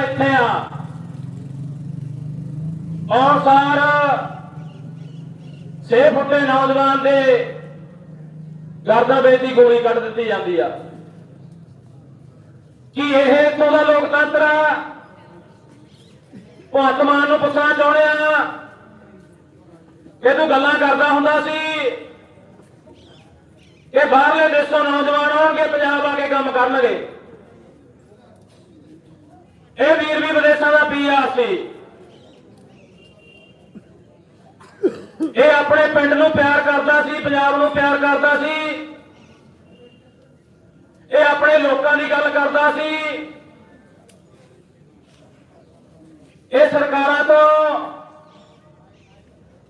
ਇੱਥੇ ਆ। ਔਰ ਸਾਰ ਛੇ ਫੁੱਟੇ ਨੌਜਵਾਨ ਦੇ ਗਰਦਾਂ ਬੇਦੀ ਗੋਲੀ ਕੱਢ ਦਿੱਤੀ ਜਾਂਦੀ ਆ। ਕੀ ਇਹ ਇੱਥੋਂ ਦਾ ਲੋਕਤੰਤਰ ਆ? ਭਗਵੰਤ ਮਾਨ ਨੂੰ ਪੁੱਛਣਾ ਚਾਹੁੰਦੇ ਆ। ਕਿ ਤੂੰ ਗੱਲਾਂ ਕਰਦਾ ਹੁੰਦਾ ਸੀ ਕਿ ਬਾਹਰਲੇ ਦੇਸ਼ੋਂ ਨੌਜਵਾਨ ਆਉਣਗੇ, ਪੰਜਾਬ ਆ ਕੇ ਕੰਮ ਕਰਨਗੇ। ਇਹ ਵੀਰ ਵੀ ਵਿਦੇਸ਼ਾਂ ਦਾ ਪੀਆਰ ਸੀ। ਇਹ ਆਪਣੇ ਪਿੰਡ ਨੂੰ ਪਿਆਰ ਕਰਦਾ ਸੀ, ਪੰਜਾਬ ਨੂੰ ਪਿਆਰ ਕਰਦਾ ਸੀ। ਇਹ ਆਪਣੇ ਲੋਕਾਂ ਦੀ ਗੱਲ ਕਰਦਾ ਸੀ। ਇਹ ਸਰਕਾਰਾਂ ਤੋਂ,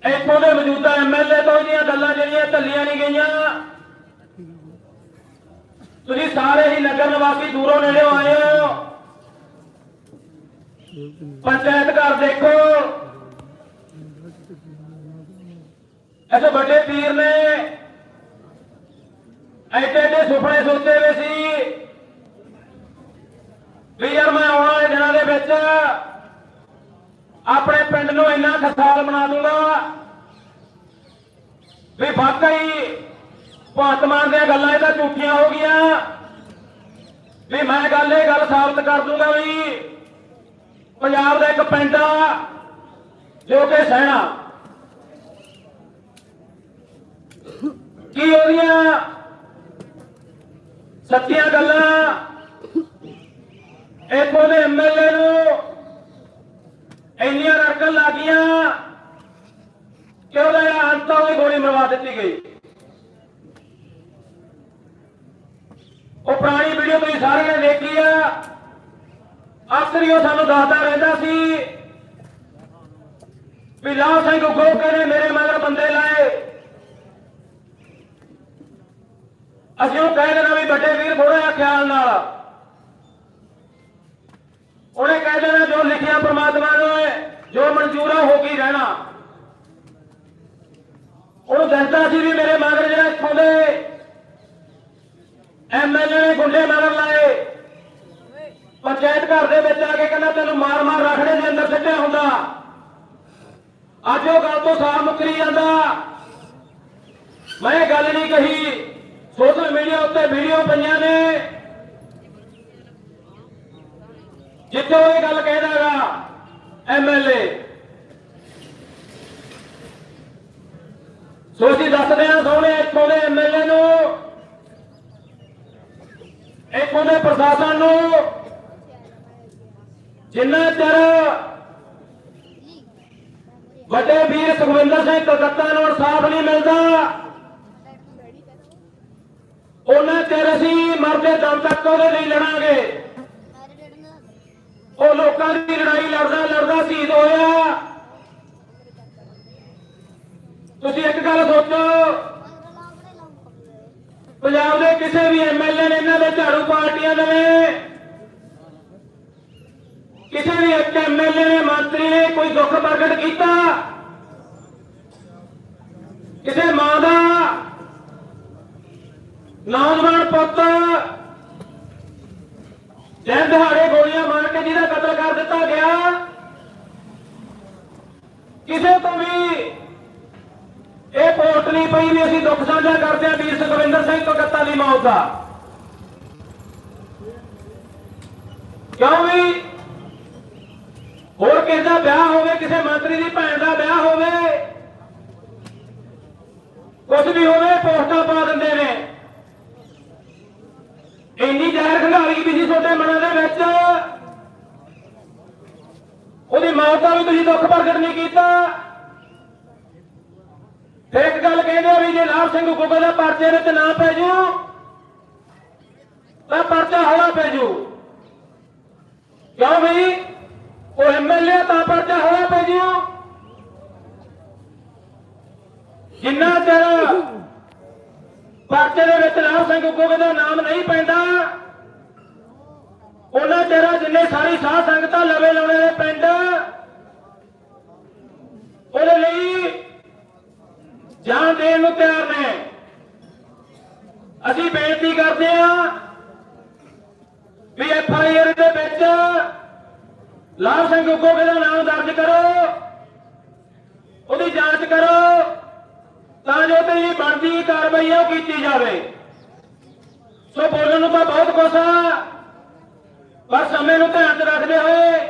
ਇੱਥੋਂ ਦੇ ਮੌਜੂਦਾ ਐਮਐਲਏ ਤੋਂ ਇਹਦੀਆਂ ਗੱਲਾਂ ਜਿਹੜੀਆਂ ਢੱਲੀਆਂ ਨਹੀਂ ਗਈਆਂ। ਤੁਸੀਂ ਸਾਰੇ ਹੀ ਨਗਰ ਨਿਵਾਸੀ ਦੂਰੋਂ ਨੇੜਿਓਂ ਆਏ ਹੋ। ਪੰਚਾਇਤ ਘਰ ਦੇਖੋ। ਐਸੇ ਵੱਡੇ ਪੀਰ ਨੇ ਐਡੇ ਐਡੇ ਸੁਪਨੇ ਸੋਚੇ ਹੋਏ ਸੀ ਵੀ ਯਾਰ ਮੈਂ ਆਉਣ ਵਾਲੇ ਦਿਨਾਂ ਦੇ ਵਿੱਚ। ਆਪਣੇ ਪਿੰਡ ਨੂੰ ਇੰਨਾ ਖਸਾਲ ਬਣਾ ਦੂੰਗਾ ਵੀ ਵਾਕਈ ਭਾਰਤ ਮਾਨ ਦੀਆਂ ਗੱਲਾਂ ਇਹ ਤਾਂ ਝੂਠੀਆਂ ਹੋ ਗਈਆਂ। ਵੀ ਮੈਂ ਗੱਲ ਇਹ ਗੱਲ ਸਾਬਤ ਕਰ ਦੂੰਗਾ ਵੀ ਪੰਜਾਬ ਦਾ ਇੱਕ ਪਿੰਡ ਆ, ਜੋ ਕਿ ਸਹਿਣਾ ਕੀ ਉਹਦੀਆਂ ਸੱਚੀਆਂ ਗੱਲਾਂ? ਇੱਥੋਂ ਦੇ ਐਮਐਲਏ ਨੂੰ ਇੰਨੀਆਂ ਰੜਕਣ ਲੱਗੀਆਂ ਕਿ ਉਹਦਾ ਜਿਹੜਾ ਅੰਤ ਆ ਗੋਲੀ ਮਰਵਾ ਦਿੱਤੀ ਗਈ। ਉਹ ਪੁਰਾਣੀ ਵੀਡੀਓ ਤੁਸੀਂ ਸਾਰਿਆਂ ਨੇ ਦੇਖੀ ਆ। ਅਕਸਰ ਉਹ ਸਾਨੂੰ ਦੱਸਦਾ ਰਹਿੰਦਾ ਸੀ ਵੀ ਲਾਲ ਸਿੰਘ ਗੋਕੇ ਨੇ ਮੇਰੇ ਮਗਰ ਬੰਦੇ ਲਾਏ। ਅਸੀਂ ਉਹ ਕਹਿ ਦੇਣਾ ਵੀ ਵੱਡੇ ਵੀਰ ਥੋੜਾ ਜਿਹਾ ਖਿਆਲ ਨਾਲ। ਉਹਨੇ ਕਹਿ ਦੇਣਾ ਜੋ ਲਿਖਿਆ ਪ੍ਰਮਾਤਮਾ ਨੇ, ਜੋ ਮਨਜ਼ੂਰ ਆ ਹੋ ਕੇ ਰਹਿਣਾ। ਉਹਨੂੰ ਦੱਸਦਾ ਸੀ ਵੀ ਮੇਰੇ ਮਗਰ ਜਿਹੜਾ ਇੱਥੋਂ ਦੇ ਐਮਐਲਏ ਨੇ ਗੁੰਡੇ ਮਗਰ ਲਾਏ। ਪੰਚਾਇਤ ਘਰ ਦੇ ਵਿੱਚ ਆ ਕੇ ਕਹਿੰਦਾ ਤੈਨੂੰ ਮਾਰ ਮਾਰ ਰੱਖਣੇ ਦੇ ਅੰਦਰ ਸਿੱਟਿਆ ਹੁੰਦਾ। ਅੱਜ ਉਹ ਗੱਲ ਤੋਂ ਸਾਰ ਮੁਕਰੀ ਜਾਂਦਾ। ਮੈਂ ਗੱਲ ਨਹੀਂ ਕਹੀ, ਸੋਸ਼ਲ ਮੀਡੀਆ ਉੱਤੇ ਵੀਡੀਓ ਪਈਆਂ ਨੇ। ਜਿੱਥੇ ਉਹ ਇਹ ਗੱਲ ਕਹਿੰਦਾਗਾ ਐਮਐਲਏ ਸੋ ਅਸੀਂ ਦੱਸਦੇ ਹਾਂ ਸੋਹਣੇ ਇੱਥੋਂ ਦੇ ਐਮਐਲਏ ਨੂੰ, ਇੱਥੋਂ ਦੇ ਪ੍ਰਸ਼ਾਸਨ ਨੂੰ। ਜਿੰਨਾ ਚਿਰ ਵੱਡੇ ਵੀਰ ਸੁਖਵਿੰਦਰ ਸਿੰਘ ਕਲਕੱਤਾ ਨੂੰ ਇਨਸਾਫ ਨਹੀਂ ਮਿਲਦਾ, ਉਹਨਾਂ ਚਿਰ ਅਸੀਂ ਮਰਦੇ ਦਮ ਤੱਕ ਉਹਦੇ ਲਈ ਲੜਾਂਗੇ। ਉਹ ਲੋਕਾਂ ਦੀ ਲੜਾਈ ਲੜਦਾ ਲੜਦਾ ਸ਼ਹੀਦ ਹੋਇਆ। ਤੁਸੀਂ ਇੱਕ ਗੱਲ ਸੋਚੋ, ਪੰਜਾਬ ਦੇ ਕਿਸੇ ਵੀ ਐਮਐਲਏ ਨੇ ਇਹਨਾਂ ਦੇ ਝਾੜੂ ਪਾਰਟੀਆਂ ਦੇ ਨੇ ਕਿਸੇ ਵੀ ਇੱਕ ਐਮਐਲਏ ਨੇ, ਮੰਤਰੀ ਨੇ ਕੋਈ ਦੁੱਖ ਪ੍ਰਗਟ ਕੀਤਾ? ਕਿਸੇ ਮਾਂ ਦਾ? ਨੌਜਵਾਨ ਪੁੱਤ? ਦਿਨ ਦਿਹਾੜੇ ਗੋਲੀਆਂ ਮਾਰ ਕੇ ਜਿਹਦਾ ਕਤਲ ਕਰ ਦਿੱਤਾ ਗਿਆ? ਕਿਸੇ ਤੋਂ ਵੀ ਇਹ ਪੋਰਟ ਨਹੀਂ ਪਈ ਵੀ ਅਸੀਂ ਦੁੱਖ ਸਾਂਝਾ ਕਰਦੇ ਹਾਂ ਵੀਰ ਸੁਖਵਿੰਦਰ ਸਿੰਘ ਕਲਕੱਤਾ ਦੀ ਮੌਤ ਦਾ? ਕਿਉਂ ਵੀ ਹੋਰ ਕਿਸੇ ਦਾ ਵਿਆਹ ਹੋਵੇ, ਕਿਸੇ ਮੰਤਰੀ ਦੀ ਭੈਣ ਦਾ ਵਿਆਹ ਹੋਵੇ ਕੁਝ ਵੀ ਹੋਵੇ, ਪੋਸਟਾਂ ਪਾ ਦਿੰਦੇ ਨੇ। ਇੰਨੀ ਜ਼ਹਿਰ ਖੰਡਾਰੀ ਵੀ ਸੀ ਤੁਹਾਡੇ ਮਨਾਂ ਦੇ ਵਿੱਚ। ਉਹਦੀ ਮੌਤ ਦਾ ਵੀ ਤੁਸੀਂ ਦੁੱਖ ਪ੍ਰਗਟ ਨਹੀਂ ਕੀਤਾ। ਫਿਰ ਇੱਕ ਗੱਲ ਕਹਿੰਦੇ ਆ ਵੀ ਜੇ ਲਾਭ ਸਿੰਘ ਗੁੱਗਾ ਦਾ ਪਰਚੇ ਵਿੱਚ ਨਾ ਪੈ ਜੂ, ਤਾਂ ਪਰਚਾ ਹੌਲਾ ਪੈ ਜੂ। ਕਿਉਂ ਬਈ? ਉਹ ਐਮਐਲਏ ਤਾਂ ਪਰਚਾ ਹੌਲਾ ਪੈ ਜਿੰਨਾ ਚਿਰ ਪਰਚੇ ਦੇ ਵਿੱਚ ਲਾਲ ਸਿੰਘ ਗੁੱਗੇ ਦਾ ਨਾਮ ਨਹੀਂ ਪੈਂਦਾ, ਉਹਨਾਂ ਚਿਰ ਜਿੰਨੇ ਸਾਰੀ ਸਾਧ ਸੰਗਤਾਂ ਲਵੇ ਲਾਉਣੇ ਦੇ ਪਿੰਡ, ਉਹਦੇ ਲਈ ਜਾਨ ਦੇਣ ਨੂੰ ਤਿਆਰ ਨੇ। ਅਸੀਂ ਬੇਨਤੀ ਕਰਦੇ ਹਾਂ ਵੀ ਐਫ ਆਈ ਆਰ ਦੇ ਵਿੱਚ ਲਾਭ ਸਿੰਘ ਉਗੋਕੇ ਦਾ ਨਾਮ ਦਰਜ ਕਰੋ। ਉਹਦੀ ਜਾਂਚ ਕਰੋ। ਤਾਂ ਜੋ ਤੇਰੀ ਬਣਦੀ ਕਾਰਵਾਈ ਆ ਉਹ ਕੀਤੀ ਜਾਵੇ। ਸੋ ਬੋਲਣ ਨੂੰ ਤਾਂ ਬਹੁਤ ਕੁਛ ਆ। ਪਰ ਸਮੇਂ ਨੂੰ ਧਿਆਨ 'ਚ ਰੱਖਦੇ ਹੋਏ।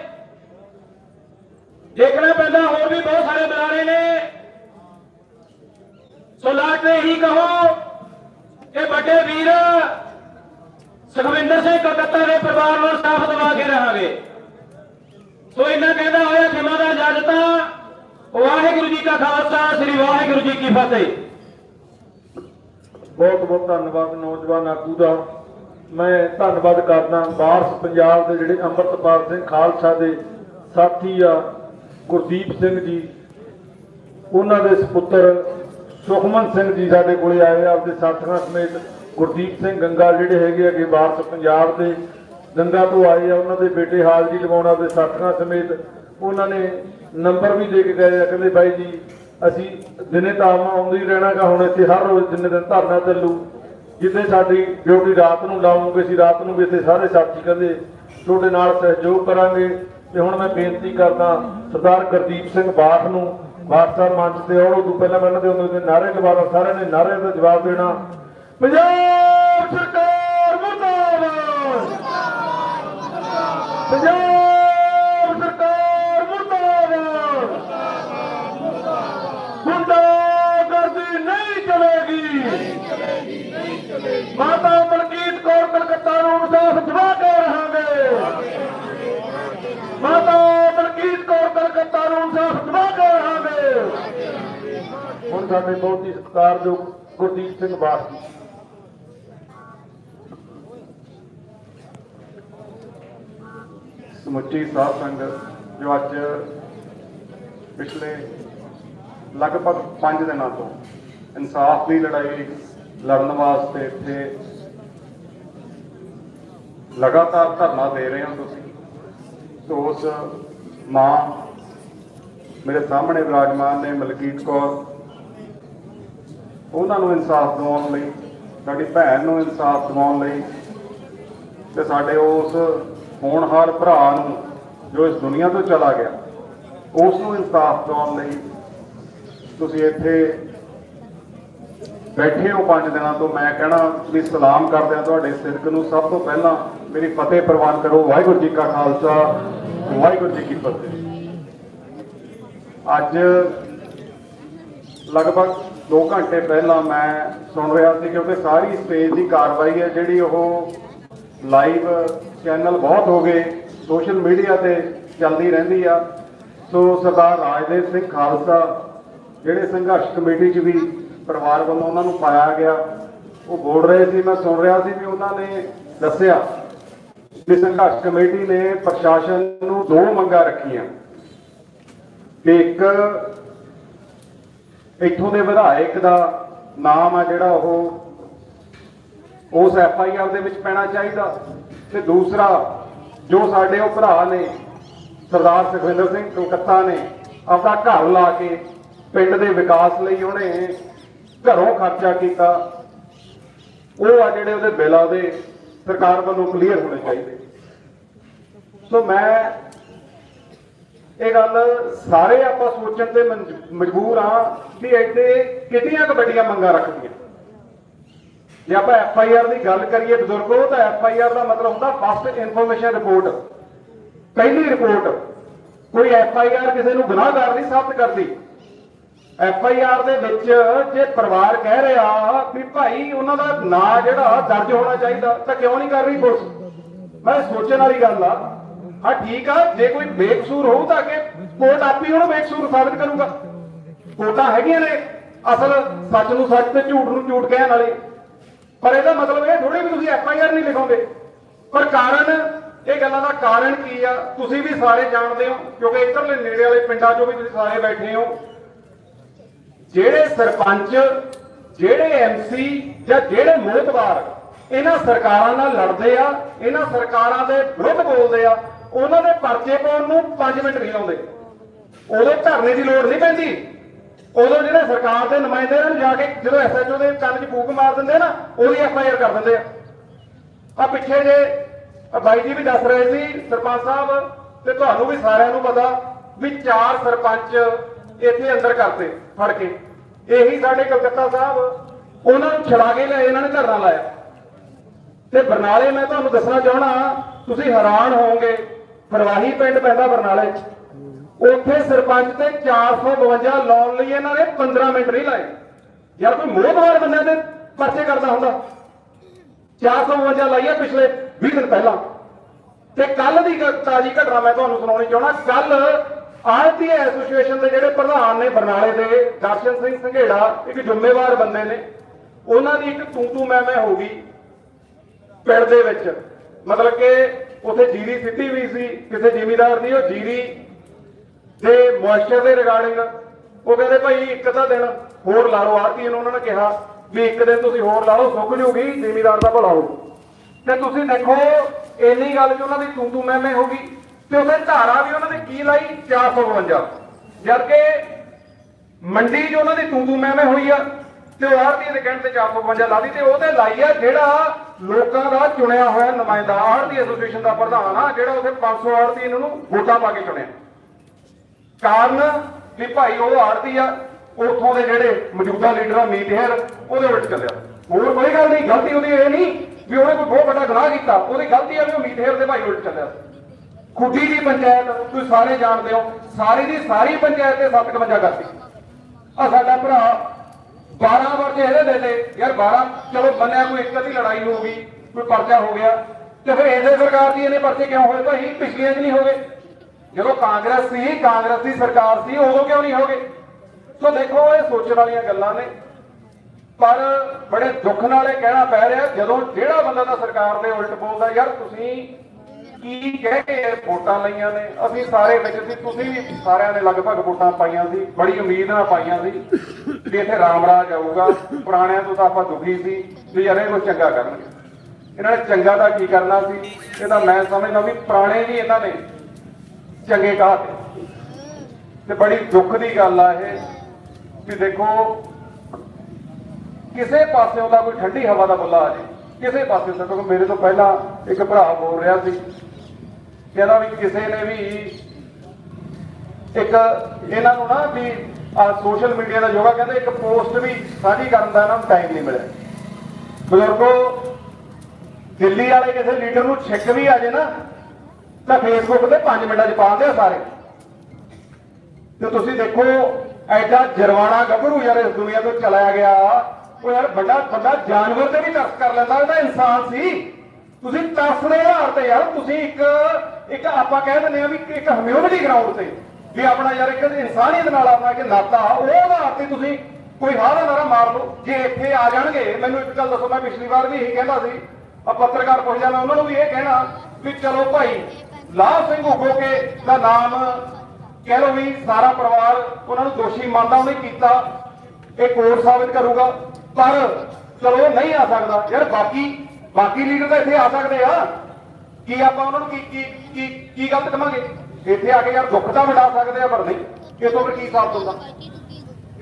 ਦੇਖਣਾ ਪੈਂਦਾ ਹੋਰ ਵੀ ਬਹੁਤ ਸਾਰੇ ਬੁਲਾਰੇ ਨੇ। ਸੋ ਲਾਟ ਨੇ ਹੀ ਕਹੋ ਕਿ ਵੱਡੇ ਵੀਰ ਸੁਖਵਿੰਦਰ ਸਿੰਘ ਕਲਕੱਤਾ ਦੇ ਪਰਿਵਾਰ ਨੂੰ ਸਾਫ਼ ਦਵਾ ਕੇ ਰਹਾਂਗੇ। ਸੋ ਇਹਨਾਂ ਕਹਿੰਦਾ ਹੋਇਆ ਖਿਮਾ ਦਾ ਜੱਜ ਤਾਂ ਵਾਹਿਗੁਰੂ ਜੀ ਕਾ ਖਾਲਸਾ, ਸ੍ਰੀ ਵਾਹਿਗੁਰੂ ਜੀ ਕੀ ਫਤਿਹ। ਬਹੁਤ ਬਹੁਤ ਧੰਨਵਾਦ ਨੌਜਵਾਨ ਆਗੂ ਦਾ। ਮੈਂ ਧੰਨਵਾਦ ਕਰਦਾ ਵਾਰਸ ਪੰਜਾਬ ਦੇ ਜਿਹੜੇ ਅੰਮ੍ਰਿਤਪਾਲ ਸਿੰਘ ਖਾਲਸਾ ਦੇ ਸਾਥੀ ਆ, ਗੁਰਦੀਪ ਸਿੰਘ ਜੀ। ਉਹਨਾਂ ਦੇ ਸੁਪੁੱਤਰ ਸੁਖਮਨ ਸਿੰਘ ਜੀ ਸਾਡੇ ਕੋਲੇ ਆਏ ਆ, ਆਪਦੇ ਸਾਥੀਆਂ ਸਮੇਤ ਗੁਰਦੀਪ ਸਿੰਘ ਗੰਗਾ ਜਿਹੜੇ ਹੈਗੇ ਅੱਗੇ ਵਾਰਸ ਪੰਜਾਬ ਦੇ ਗੰਗਾ ਤੋਂ ਆਏ ਆ, ਉਹਨਾਂ ਦੇ ਬੇਟੇ ਹਾਲ ਜੀ ਲਵਾਉਣਾ ਦੇ ਸਾਥੀਆਂ ਸਮੇਤ ਉਹਨਾਂ ਨੇ ਨੰਬਰ ਵੀ ਦੇ ਕੇ ਗਏ ਆ, ਕਹਿੰਦੇ ਬਾਈ ਜੀ, ਅਸੀਂ ਦਿਨੇ ਤਾਂ ਆਉਂਦੇ ਹੀ ਰਹਿਣਾਗਾ ਹੁਣ ਇੱਥੇ ਹਰ ਰੋਜ਼ ਜਿੰਨੇ ਦਿਨ ਧਰਨਾ ਚੱਲੂ, ਜਿੱਥੇ ਸਾਡੀ ਡਿਊਟੀ ਰਾਤ ਨੂੰ ਲਾਉਂਗੇ, ਅਸੀਂ ਰਾਤ ਨੂੰ ਵੀ ਇੱਥੇ ਸਾਰੇ ਸਾਥੀ ਕਹਿੰਦੇ ਤੁਹਾਡੇ ਨਾਲ ਸਹਿਯੋਗ ਕਰਾਂਗੇ। ਤੇ ਹੁਣ ਮੈਂ ਬੇਨਤੀ ਕਰਦਾ ਸਰਦਾਰ ਗੁਰਦੀਪ ਸਿੰਘ ਬਾਠ ਨੂੰ, ਬਾਠ ਮੰਚ ਤੇ ਆਉਣ ਤੋਂ ਪਹਿਲਾਂ ਮੈਂ ਇਹਨਾਂ ਦੇ ਉਹਨਾਂ ਦੇ ਨਾਰੇ ਦੁਆਰਾ ਸਾਰਿਆਂ ਨੇ ਨਾਰੇ ਦਾ ਜਵਾਬ ਦੇਣਾ। ਪੰਜਾਬ ਸਰਕਾਰ ਮੁਰਦਾਬਾਦ ਪੰਜਾਬ ਸਰਕਾਰ ਮੁਰਦਾਬਾਦ। ਗੁੰਡਾਗਰਦੀ ਨਹੀਂ ਚਲੇਗੀ। ਮਾਤਾ ਮਲਕੀਤ ਕੌਰ ਕਲਕੱਤਾ ਨੂੰ ਇਨਸਾਫ ਦਿਵਾ ਕੇ ਰਹਾਂਗੇ। ਮਾਤਾ ਮਲਕੀਤ ਕੌਰ ਕਲਕੱਤਾ ਨੂੰ ਇਨਸਾਫ ਦਿਵਾ ਕੇ ਰਹਾਂਗੇ। ਹੁਣ ਸਾਡੇ ਬਹੁਤ ਹੀ ਸਤਿਕਾਰਯੋਗ ਗੁਰਦੀਪ ਸਿੰਘ ਬਾਸ ਸਮੁੱਚੀ ਸਾਧ ਸੰਗਤ ਜੋ ਅੱਜ ਪਿਛਲੇ ਲਗਭਗ 5 ਦਿਨਾਂ ਤੋਂ ਇਨਸਾਫ ਦੀ ਲੜਾਈ ਲੜਨ ਵਾਸਤੇ ਇੱਥੇ ਲਗਾਤਾਰ ਧਰਨਾ ਦੇ ਰਹੇ ਹੋ ਤੁਸੀਂ, ਤੋਂ ਉਸ ਮਾਂ ਮੇਰੇ ਸਾਹਮਣੇ ਵਿਰਾਜਮਾਨ ਨੇ ਮਲਕੀਤ ਕੌਰ, ਉਹਨਾਂ ਨੂੰ ਇਨਸਾਫ ਦਿਵਾਉਣ ਲਈ, ਸਾਡੀ ਭੈਣ ਨੂੰ ਇਨਸਾਫ ਦਿਵਾਉਣ ਲਈ ਤੇ ਸਾਡੇ ਉਸ ਹੋਣਹਾਰ ਭਰਾ ਨੂੰ ਜੋ ਇਸ ਦੁਨੀਆ ਤੋਂ ਚਲਾ ਗਿਆ ਉਸ ਨੂੰ ਇਨਸਾਫ ਦਿਵਾਉਣ ਲਈ ਤੁਸੀਂ ਇੱਥੇ ਬੈਠੇ ਹੋ ਪੰਜ ਦਿਨਾਂ ਤੋਂ। ਮੈਂ ਕਹਿਣਾ ਵੀ ਸਲਾਮ ਕਰਦੇ ਆ ਤੁਹਾਡੇ ਸਿਰਕ ਨੂੰ। ਸਭ ਤੋਂ ਪਹਿਲਾਂ ਮੇਰੀ ਫਤਿਹ ਪ੍ਰਵਾਨ ਕਰੋ। ਵਾਹਿਗੁਰੂ ਜੀ ਕਾ ਖਾਲਸਾ, ਵਾਹਿਗੁਰੂ ਜੀ ਕੀ ਫਤਿਹ। ਅੱਜ ਲਗਭਗ 2 ਘੰਟੇ ਪਹਿਲਾਂ ਮੈਂ ਸੁਣ ਰਿਹਾ ਸੀ ਕਿਉਂਕਿ ਸਾਰੀ ਸਟੇਜ ਦੀ ਕਾਰਵਾਈ ਹੈ, ਜਿਹੜੀ ਉਹ ਲਾਈਵ ਚੈਨਲ ਬਹੁਤ ਹੋ ਗਏ, ਸੋਸ਼ਲ ਮੀਡੀਆ ਤੇ ਚੱਲਦੀ ਰਹਿੰਦੀ ਆ। ਸੋ ਸਰਦਾਰ ਰਾਜਦੇਵ ਸਿੰਘ ਖਾਲਸਾ, ਜਿਹੜੇ ਸੰਘਰਸ਼ ਕਮੇਟੀ 'ਚ ਵੀ ਪਰਿਵਾਰ ਵੱਲੋਂ ਉਹਨਾਂ ਨੂੰ ਪਾਇਆ ਗਿਆ, ਉਹ ਬੋਲ ਰਹੇ ਸੀ, ਮੈਂ ਸੁਣ ਰਿਹਾ ਸੀ ਵੀ ਉਹਨਾਂ ਨੇ ਦੱਸਿਆ ਵੀ ਸੰਘਰਸ਼ ਕਮੇਟੀ ਨੇ ਪ੍ਰਸ਼ਾਸਨ ਨੂੰ ਦੋ ਮੰਗਾਂ ਰੱਖੀਆਂ। ਕਿ ਇੱਕ ਇੱਥੋਂ ਦੇ ਵਿਧਾਇਕ ਦਾ ਨਾਮ ਆ ਜਿਹੜਾ ਉਹ, ਉਸ ਐਫ ਆਈ ਆਰ ਦੇ ਵਿੱਚ ਪੈਣਾ ਚਾਹੀਦਾ। ਤੇ ਦੂਸਰਾ, ਜੋ ਸਾਡੇ ਉਹ ਭਰਾ ਨੇ, ਸਰਦਾਰ ਸੁਖਵਿੰਦਰ ਸਿੰਘ ਕਲਕੱਤਾ ਨੇ, ਆਪਣਾ ਘਰ ਲਾ ਕੇ ਪਿੰਡ ਦੇ ਵਿਕਾਸ ਲਈ ਉਹਨੇ ਘਰੋਂ ਖਰਚਾ ਕੀਤਾ। ਉਹ ਆ ਜਿਹੜੇ ਉਹਦੇ ਬਿੱਲ ਆ ਉਹਦੇ ਸਰਕਾਰ ਵੱਲੋਂ ਕਲੀਅਰ ਹੋਣੇ ਚਾਹੀਦੇ। ਸੋ ਮੈਂ ਇਹ ਗੱਲ ਸਾਰੇ ਆਪਾਂ ਸੋਚਣ ਤੇ ਮਜਬੂਰ ਆ ਵੀ ਇੱਥੇ ਕਿੰਨੀਆਂ ਕਬੱਡੀਆਂ ਵੱਡੀਆਂ ਮੰਗਾਂ ਰੱਖਦੀਆਂ ਜੇ ਆਪਾਂ ਐਫ ਆਈ ਆਰ ਦੀ ਗੱਲ ਕਰੀਏ ਬਜ਼ੁਰਗੋ, ਤਾਂ ਐਫ ਆਈ ਆਰ ਦਾ ਮਤਲਬ ਹੁੰਦਾ ਫਸਟ ਇਨਫੋਰਮੇਸ਼ਨ ਰਿਪੋਰਟ ਪਹਿਲੀ ਰਿਪੋਰਟ ਕੋਈ ਐਫ ਆਈ ਆਰ ਕਿਸੇ ਨੂੰ ਗੁਨਾਹਗਾਰ ਨਹੀਂ ਸਾਬਤ ਕਰਦੀ। ਐਫ ਆਈ ਆਰ ਦੇ ਵਿੱਚ ਜੇ ਪਰਿਵਾਰ ਕਹਿ ਰਿਹਾ ਵੀ ਭਾਈ ਉਹਨਾਂ ਦਾ ਨਾਂ ਜਿਹੜਾ ਦਰਜ ਹੋਣਾ ਚਾਹੀਦਾ, ਤਾਂ ਕਿਉਂ ਨਹੀਂ ਕਰ ਰਹੀ ਪੁਲਿਸ? ਮੈਂ ਸੋਚਣ ਵਾਲੀ ਗੱਲ ਆ। ਹਾਂ, ਠੀਕ ਆ, ਜੇ ਕੋਈ ਬੇਕਸੂਰ ਹੋਊ ਤਾਂ ਕਿ ਕੋਰਟ ਆਪੀ ਉਹਨੂੰ ਬੇਕਸੂਰ ਸਾਬਤ ਕਰੂਗਾ। ਕੋਰਟਾਂ ਹੈਗੀਆਂ ਨੇ, ਅਸਲ ਸੱਚ ਨੂੰ ਸੱਚ ਤੇ ਝੂਠ ਨੂੰ ਝੂਠ ਕਹਿਣ ਵਾਲੇ। ਪਰ ਇਹਦਾ ਮਤਲਬ ਇਹ ਥੋੜੀ ਵੀ ਤੁਸੀਂ ਐਫ ਆਈ ਆਰ ਨਹੀਂ ਲਿਖੋਗੇ। ਪਰ ਕਾਰਨ, ਇਹ ਗੱਲਾਂ ਦਾ ਕਾਰਨ ਕੀ ਆ? ਤੁਸੀਂ ਵੀ ਸਾਰੇ ਜਾਣਦੇ ਹੋ, ਕਿਉਂਕਿ ਇੱਧਰਲੇ ਨੇੜੇ ਵਾਲੇ ਪਿੰਡਾਂ 'ਚੋਂ ਵੀ ਤੁਸੀਂ ਸਾਰੇ ਬੈਠੇ ਹੋ। ਜਿਹੜੇ ਸਰਪੰਚ, ਜਿਹੜੇ ਐਮਸੀ ਜਾਂ ਜਿਹੜੇ ਮੋਹਤਵਾਰ ਇਹਨਾਂ ਸਰਕਾਰਾਂ ਨਾਲ ਲੜਦੇ ਆ, ਇਹਨਾਂ ਸਰਕਾਰਾਂ ਦੇ ਵਿਰੁੱਧ ਬੋਲਦੇ ਆ, ਉਹਨਾਂ ਦੇ ਪਰਚੇ ਪਾਉਣ ਨੂੰ 5 ਮਿੰਟ ਨਹੀਂ ਲਾਉਂਦੇ। ਉਦੋਂ ਧਰਨੇ ਦੀ ਲੋੜ ਨਹੀਂ ਪੈਂਦੀ। ਉਦੋਂ ਜਿਹੜੇ ਸਰਕਾਰ ਦੇ ਨੁਮਾਇੰਦੇ ਇਹਨਾਂ ਨੂੰ ਜਾ ਕੇ ਜਦੋਂ ਐਸਐਚਓ ਦੇ ਕੰਨ 'ਚ ਫੂਕ ਮਾਰ ਦਿੰਦੇ ਨਾ, ਉਹਦੀ ਐਫਆਈਆਰ ਕਰ ਦਿੰਦੇ ਆ। ਆ ਪਿੱਛੇ ਜੇ ਬਾਈ ਜੀ ਵੀ ਦੱਸ ਰਹੇ ਸੀ, ਸਰਪੰਚ ਸਾਹਿਬ, ਤੇ ਤੁਹਾਨੂੰ ਵੀ ਸਾਰਿਆਂ ਨੂੰ ਪਤਾ ਵੀ ਚਾਰ ਸਰਪੰਚ ਇੱਥੇ ਅੰਦਰ ਕਰਤੇ ਫੜ ਕੇ। ਇਹੀ ਸਾਡੇ ਕਲਕੱਤਾ ਸਾਹਿਬ, ਉਹਨਾਂ ਨੂੰ ਛੜਾ ਕੇ ਲਿਆਏ ਇਹਨਾਂ ਨੇ ਧਰਨਾ ਲਾਇਆ। ਤੇ ਬਰਨਾਲੇ ਮੈਂ ਤੁਹਾਨੂੰ ਦੱਸਣਾ ਚਾਹਣਾ ਤੁਸੀਂ ਹੈਰਾਨ ਹੋਵੋਗੇ, ਫਰਵਾਹੀ ਪਿੰਡ ਪੈਂਦਾ ਬਰਨਾਲੇ 'ਚ। ਉੱਥੇ ਸਰਪੰਚ ਤੇ 452 ਲਾਉਣ ਲਈ ਇਹਨਾਂ ਨੇ 15 ਮਿੰਟ ਨਹੀਂ ਲਾਏ। ਯਾਰ ਕੋਈ ਮੋਹਦਵਾਰ ਬੰਦਿਆਂ ਦੇ ਪਰਚੇ ਕਰਦਾ ਹੁੰਦਾ। 452 ਲਾਈਏ ਪਿਛਲੇ 20 ਦਿਨ ਪਹਿਲਾਂ। ਤੇ ਕੱਲ ਦੀ ਤਾਜ਼ੀ ਘਟਨਾ ਮੈਂ ਤੁਹਾਨੂੰ ਸੁਣਾਉਣੀ ਚਾਹਣਾ ਕੱਲ ਆਰਤੀ ਐਸੋਸੀਏਸ਼ਨ ਦੇ ਜਿਹੜੇ ਪ੍ਰਧਾਨ ਨੇ ਬਰਨਾਲੇ ਦੇ, ਦਰਸ਼ਨ ਸਿੰਘ ਸੰਘੇੜਾ, ਇੱਕ ਜ਼ਿੰਮੇਵਾਰ ਬੰਦੇ ਨੇ। ਉਹਨਾਂ ਦੀ ਇੱਕ ਤੂੰ ਤੂੰ ਮੈਂ ਮੈਂ ਹੋ ਗਈ ਪਿੰਡ ਦੇ ਵਿੱਚ। ਮਤਲਬ ਕਿ ਉਥੇ ਜੀਰੀ ਸਿੱਧੀ ਵੀ ਸੀ, ਕਿਸੇ ਜ਼ਿਮੀਦਾਰ ਦੀ ਉਹ ਜੀਰੀ ਦੇ ਮੋਇਸਚਰ ਦੇ ਰਿਗਾਰਡਿੰਗ ਉਹ ਕਹਿੰਦੇ ਭਾਈ ਇੱਕ ਤਾਂ ਦਿਨ ਹੋਰ ਲਾ ਲਓ ਆਰਤੀ ਨੂੰ ਉਹਨਾਂ ਨੇ ਕਿਹਾ ਵੀ ਇੱਕ ਦਿਨ ਤੁਸੀਂ ਹੋਰ ਲਾ ਲਓ, ਸੁੱਕ ਜੂਗੀ, ਜ਼ਿਮੀਦਾਰ ਦਾ ਭਲਾ ਹੋਊ। ਤੇ ਤੁਸੀਂ ਦੇਖੋ, ਇੰਨੀ ਗੱਲ ਚ ਉਹਨਾਂ ਦੀ ਤੂੰ ਤੂੰ ਮੈਂ ਮੈਂ ਹੋ ਗਈ। ਤੇ ਉਹਦੇ ਧਾਰਾ ਵੀ ਉਹਨਾਂ ਨੇ ਕੀ ਲਾਈ? 452 ਜਦ ਕਿ ਮੰਡੀ 'ਚ ਉਹਨਾਂ ਦੀ ਤੂੰ ਤੂੰ ਮੈਂ ਮੈਂ ਹੋਈ ਆ, ਤੇ ਉਹ ਆੜਤੀ ਦੇ ਕਹਿਣ ਤੇ 452 ਲਾਦੀ ਤੇ ਉਹਦੇ ਲਾਈ ਆ ਜਿਹੜਾ ਲੋਕਾਂ ਦਾ ਚੁਣਿਆ ਹੋਇਆ ਨੁਮਾਇੰਦਾ, ਆੜਤੀ ਐਸੋਸੀਏਸ਼ਨ ਦਾ ਪ੍ਰਧਾਨ ਆ, ਜਿਹੜਾ ਉਥੇ 500 ਆੜਤੀ ਇਹਨਾਂ ਨੂੰ ਵੋਟਾਂ ਪਾ ਕੇ ਚੁਣਿਆ। ਕਾਰਨ ਵੀ ਭਾਈ ਉਹ ਆੜਦੀ ਆ, ਉਥੋਂ ਦੇ ਜਿਹੜੇ ਮੌਜੂਦਾ ਲੀਡਰ ਆ, ਮੀਤ ਉਹਦੇ ਵਿੱਚ ਚੱਲਿਆ। ਹੋਰ ਕੋਈ ਗੱਲ ਨਹੀਂ, ਗਲਤੀ ਉਹਦੀ ਇਹ ਨਹੀਂ ਵੀ ਉਹਨੇ ਕੋਈ ਬਹੁਤ ਵੱਡਾ ਗੁਨਾਹ ਕੀਤਾ। ਉਹਦੀ ਗਲਤੀ ਆ ਵੀ ਉਹ ਮੀਤ ਦੇ ਭਾਈ ਉਲਟ ਚੱਲਿਆ। ਖੁੱਡੀ ਦੀ ਪੰਚਾਇਤ, ਤੁਸੀਂ ਸਾਰੇ ਜਾਣਦੇ ਹੋ, ਸਾਰੀ ਦੀ ਸਾਰੀ ਪੰਚਾਇਤ ਤੇ 751 ਕਰਤੀ ਆ ਸਾਡਾ ਭਰਾ 12 ਵਰਜੇ ਇਹਦੇ ਦੇ ਦੇ ਯਾਰ 12 ਚਲੋ ਬੰਨਿਆ ਕੋਈ ਇੱਕ ਅੱਧੀ ਲੜਾਈ ਹੋ ਗਈ, ਕੋਈ ਪਰਚਾ ਹੋ ਗਿਆ, ਤੇ ਫਿਰ ਇਹਦੇ ਸਰਕਾਰ ਦੀ ਇਹਨੇ ਪਰਚੇ ਕਿਉਂ ਹੋਏ ਭਾਈ? ਪਿਛਲੀਆਂ 'ਚ ਨਹੀਂ ਹੋ ਜਦੋਂ ਕਾਂਗਰਸ ਸੀ, ਕਾਂਗਰਸ ਦੀ ਸਰਕਾਰ ਸੀ, ਉਦੋਂ ਕਿਉਂ ਨਹੀਂ ਹੋ ਗਏ ਸੋ ਦੇਖੋ, ਇਹ ਸੋਚਣ ਵਾਲੀਆਂ ਗੱਲਾਂ ਨੇ। ਪਰ ਬੜੇ ਦੁੱਖ ਨਾਲ ਇਹ ਕਹਿਣਾ ਪੈ ਰਿਹਾ, ਜਦੋਂ ਜਿਹੜਾ ਬੰਦਾ ਦਾ ਸਰਕਾਰ ਦੇ ਉਲਟ ਬੋਲਦਾ, ਯਾਰ ਤੁਸੀਂ ਕੀ ਕਹਿ ਕੇ ਵੋਟਾਂ ਲਈਆਂ ਨੇ? ਅਸੀਂ ਸਾਰੇ ਵਿੱਚ ਸੀ, ਤੁਸੀਂ ਵੀ ਸਾਰਿਆਂ ਨੇ ਲਗਭਗ ਵੋਟਾਂ ਪਾਈਆਂ ਸੀ, ਬੜੀ ਉਮੀਦ ਨਾਲ ਪਾਈਆਂ ਸੀ ਕਿ ਇੱਥੇ ਰਾਮ ਰਾਜ ਆਊਗਾ। ਪੁਰਾਣਿਆਂ ਤੋਂ ਤਾਂ ਆਪਾਂ ਦੁਖੀ ਸੀ ਵੀ ਯਾਰ ਇਹ ਕੁਝ ਚੰਗਾ ਕਰਨਗੇ। ਇਹਨਾਂ ਨੇ ਚੰਗਾ ਤਾਂ ਕੀ ਕਰਨਾ ਸੀ? ਇਹ ਤਾਂ ਮੈਂ ਸਮਝਦਾ ਵੀ ਪੁਰਾਣੇ ਵੀ ਇਹਨਾਂ ਨੇ। ਚੰਗੇ ਕਾਹ ਤੇ। ਬੜੀ ਦੁੱਖ ਦੀ ਗੱਲ ਆ ਇਹ ਵੀ ਦੇਖੋ, ਕਿਸੇ ਪਾਸਿਓਂ ਦਾ ਕੋਈ ਠੰਡੀ ਹਵਾ ਦਾ ਬੁੱਲਾ ਆ ਜੇ, ਕਿਸੇ ਪਾਸੇ ਤੋਂ ਮੇਰੇ ਤੋਂ ਪਹਿਲਾਂ ਇੱਕ ਭਰਾ ਬੋਲ ਰਿਹਾ ਸੀ। ਕਹਿੰਦਾ ਵੀ ਕਿਸੇ ਨੇ ਵੀ ਇੱਕ ਇਹਨਾਂ ਨੂੰ ਨਾ ਵੀ ਆ ਸੋਸ਼ਲ ਮੀਡੀਆ ਦਾ ਯੋਗਾ ਕਹਿੰਦੇ ਇੱਕ ਪੋਸਟ ਵੀ ਸਾਂਝੀ ਕਰਨ ਦਾ ਇਹਨਾਂ ਨੂੰ ਟਾਈਮ ਨਹੀਂ ਮਿਲਿਆ। ਬਜ਼ੁਰਗੋ, ਦਿੱਲੀ ਵਾਲੇ ਕਿਸੇ ਲੀਡਰ ਨੂੰ ਛਿੱਕ ਵੀ ਆ ਜੇ ਨਾ ਤਾਂ ਫੇਸਬੁੱਕ ਤੇ 5 ਮਿੰਟਾਂ 'ਚ ਪਾ ਦਿੰਦੇ ਆ ਸਾਰੇ। ਤੇ ਤੁਸੀਂ ਦੇਖੋ, ਐਡਾ ਜਰਵਾਣਾ ਗੱਭਰੂ ਯਾਰ ਇਸ ਦੁਨੀਆ ਤੋਂ ਚਲਾ ਗਿਆ। ਉਹ ਯਾਰ ਵੱਡਾ ਬੰਦਾ ਜਾਨਵਰ ਤੇ ਵੀ ਤਰਸ ਕਰ ਲੈਂਦਾ, ਉਹਦਾ ਇਨਸਾਨ ਸੀ। ਤੁਸੀਂ ਤਰਸ ਦੇ ਆਧਾਰ ਤੇ ਯਾਰ, ਤੁਸੀਂ ਇੱਕ ਇੱਕ ਆਪਾਂ ਕਹਿ ਦਿੰਦੇ ਆ ਵੀ ਇੱਕ ਹਮਿਊਨਿਟੀ ਗਰਾਊਂਡ ਤੇ। ਵੀ ਆਪਣਾ ਯਾਰ ਇੱਕ ਇਨਸਾਨੀਅਤ ਨਾਲ ਆਪਣਾ ਇੱਕ ਨਾਤਾ, ਉਹ ਆਧਾਰ ਤੇ ਤੁਸੀਂ ਕੋਈ ਹਾਰਾ ਨਾਰਾ ਮਾਰ ਲਓ। ਜੇ ਇੱਥੇ ਆ ਜਾਣਗੇ, ਮੈਨੂੰ ਇੱਕ ਗੱਲ ਦੱਸੋ, ਮੈਂ ਪਿਛਲੀ ਵਾਰ ਵੀ ਇਹੀ ਕਹਿੰਦਾ ਸੀ। ਆ ਪੱਤਰਕਾਰ ਪੁੱਛਦਾ, ਮੈਂ ਉਹਨਾਂ ਨੂੰ ਵੀ ਇਹ ਕਹਿਣਾ ਵੀ ਚਲੋ ਭਾਈ ਲਾਭ ਸਿੰਘ ਉਗੋਕੇ ਦਾ ਨਾਮ ਕਹਿ ਲਓ ਵੀ ਸਾਰਾ ਪਰਿਵਾਰ ਉਹਨਾਂ ਨੂੰ ਦੋਸ਼ੀ ਮੰਨਦਾ, ਉਹਨੇ ਕੀਤਾ। ਇਹ ਕੋਰਟ ਸਾਬਿਤ ਕਰੂਗਾ, ਪਰ ਚਲੋ ਨਹੀਂ ਆ ਸਕਦਾ। ਯਾਰ ਬਾਕੀ ਬਾਕੀ ਲੀਡਰ ਤਾਂ ਇੱਥੇ ਆ ਸਕਦੇ ਆ। ਕੀ ਆਪਾਂ ਉਹਨਾਂ ਨੂੰ ਕੀ ਕੀ ਕੀ ਕੀ ਗਲਤ ਕਵਾਂਗੇ? ਇੱਥੇ ਆ ਕੇ ਯਾਰ ਦੁੱਖ ਤਾਂ ਵਡਾ ਸਕਦੇ ਆ, ਪਰ ਨਹੀਂ। ਇਹ ਤੋਂ ਫਿਰ ਕੀ ਸਾਬਤ ਹੁੰਦਾ?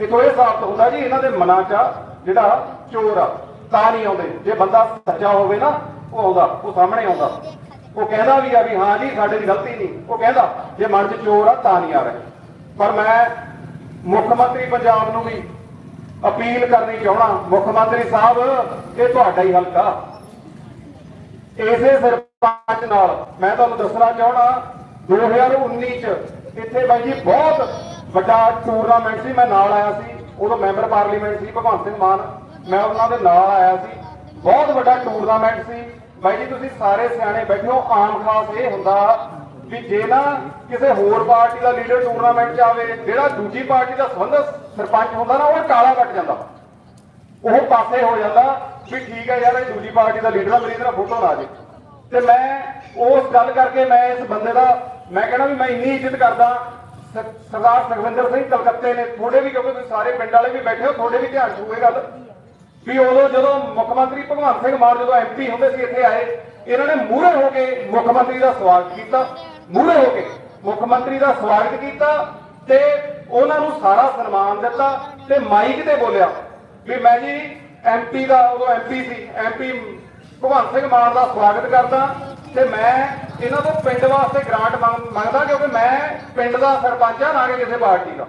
ਇਹ ਤੋਂ ਇਹ ਸਾਬਤ ਹੁੰਦਾ ਜੀ, ਇਹਨਾਂ ਦੇ ਮਨਾਂ 'ਚ ਜਿਹੜਾ ਚੋਰ ਆ, ਤਾਂ ਨਹੀਂ ਆਉਂਦੇ। ਜੇ ਬੰਦਾ ਸੱਚਾ ਹੋਵੇ ਨਾ, ਉਹ ਆਉਂਦਾ, ਉਹ ਸਾਹਮਣੇ ਆਉਂਦਾ। ਉਹ ਕਹਿੰਦਾ ਵੀ ਆ ਵੀ ਹਾਂ ਜੀ, ਸਾਡੇ ਦੀ ਗਲਤੀ ਨਹੀਂ। ਉਹ ਕਹਿੰਦਾ, ਜੇ ਮਨ 'ਚ ਚੋਰ ਆ, ਤਾਂ ਨਹੀਂ ਆ ਰਹੇ। ਪਰ ਮੈਂ ਮੁੱਖ ਮੰਤਰੀ ਪੰਜਾਬ ਨੂੰ ਵੀ ਅਪੀਲ ਕਰਨੀ ਚਾਹਣਾ ਮੁੱਖ ਮੰਤਰੀ ਸਾਹਿਬ, ਇਹ ਤੁਹਾਡਾ ਹੀ ਹਲਕਾ। ਇਸੇ ਸਰਪੰਚ ਨਾਲ ਮੈਂ ਤੁਹਾਨੂੰ ਦੱਸਣਾ ਚਾਹਣਾ 2019 ਚ ਇੱਥੇ ਬਾਈ ਜੀ ਬਹੁਤ ਵੱਡਾ ਟੂਰਨਾਮੈਂਟ ਸੀ। ਮੈਂ ਨਾਲ ਆਇਆ ਸੀ। ਉਦੋਂ ਮੈਂਬਰ ਪਾਰਲੀਮੈਂਟ ਸੀ, ਭਗਵੰਤ ਸਿੰਘ ਮਾਨ। ਮੈਂ ਉਹਨਾਂ ਦੇ ਨਾਲ ਆਇਆ ਸੀ। ਬਹੁਤ ਵੱਡਾ ਟੂਰਨਾਮੈਂਟ ਸੀ। ਬਾਈ ਜੀ, ਤੁਸੀਂ ਸਾਰੇ ਸਿਆਣੇ ਬੈਠੇ, ਆਮ ਖਾਸ ਇਹ ਹੁੰਦਾ ਵੀ ਜੇ ਨਾ ਕਿਸੇ ਹੋਰ ਪਾਰਟੀ ਦਾ ਲੀਡਰ ਟੂਰਨਾਮੈਂਟ 'ਚ ਆਵੇ, ਜਿਹੜਾ ਦੂਜੀ ਪਾਰਟੀ ਦਾ ਸੰਬੰਧ ਸਰਪੰਚ ਹੁੰਦਾ ਨਾ, ਉਹ ਕਾਲਾ ਕੱਟ ਜਾਂਦਾ। ਉਹ ਪਾਸੇ ਹੋ ਜਾਂਦਾ ਵੀ ਠੀਕ ਹੈ ਯਾਰ, ਇਹ ਦੂਜੀ ਪਾਰਟੀ ਦਾ ਲੀਡਰ ਆ, ਮੇਰੀ ਤਰ੍ਹਾਂ ਫੋਟੋ ਨਾ ਜੇ। ਤੇ ਮੈਂ ਉਸ ਗੱਲ ਕਰਕੇ ਮੈਂ ਇਸ ਬੰਦੇ ਦਾ, ਮੈਂ ਕਹਿੰਦਾ ਵੀ ਮੈਂ ਇੰਨੀ ਇੱਜ਼ਤ ਕਰਦਾ ਸਰਦਾਰ ਸੁਖਵਿੰਦਰ ਸਿੰਘ ਕਲਕੱਤੇ ਨੇ, ਤੁਹਾਡੇ ਵੀ ਕਿਉਂਕਿ ਤੁਸੀਂ ਸਾਰੇ ਪਿੰਡ ਵਾਲੇ ਵੀ ਬੈਠੇ ਹੋ, ਤੁਹਾਡੇ ਵੀ ਧਿਆਨ ਚ ਹੋਵੇ ਗੱਲ। ਵੀ ਉਦੋਂ ਜਦੋਂ ਮੁੱਖ ਮੰਤਰੀ ਭਗਵੰਤ ਸਿੰਘ ਮਾਨ ਜਦੋਂ ਐਮਪੀ ਹੁੰਦੇ ਸੀ, ਇੱਥੇ ਆਏ, ਇਹਨਾਂ ਨੇ ਮੂਹਰੇ ਹੋ ਕੇ ਮੁੱਖ ਮੰਤਰੀ ਦਾ ਸਵਾਗਤ ਕੀਤਾ, ਮੂਹਰੇ ਹੋ ਕੇ ਮੁੱਖ ਮੰਤਰੀ ਦਾ ਸਵਾਗਤ ਕੀਤਾ ਤੇ ਉਹਨਾਂ ਨੂੰ ਸਾਰਾ ਸਨਮਾਨ ਦਿੱਤਾ ਤੇ ਮਾਈਕ ਤੇ ਬੋਲਿਆ ਵੀ ਮੈਂ ਜੀ ਐਮਪੀ ਦਾ ਉਦੋਂ ਐਮਪੀ ਸੀ ਐਮਪੀ ਭਗਵੰਤ ਸਿੰਘ ਮਾਨ ਦਾ ਸਵਾਗਤ ਕਰਦਾ ਤੇ ਮੈਂ ਇਹਨਾਂ ਤੋਂ ਪਿੰਡ ਵਾਸਤੇ ਗ੍ਰਾਂਟ ਮੰਗ- ਮੰਗਦਾ ਕਿਉਂਕਿ ਮੈਂ ਪਿੰਡ ਦਾ ਸਰਪੰਚ ਆ, ਨਾ ਕਿ ਕਿਸੇ ਪਾਰਟੀ ਦਾ।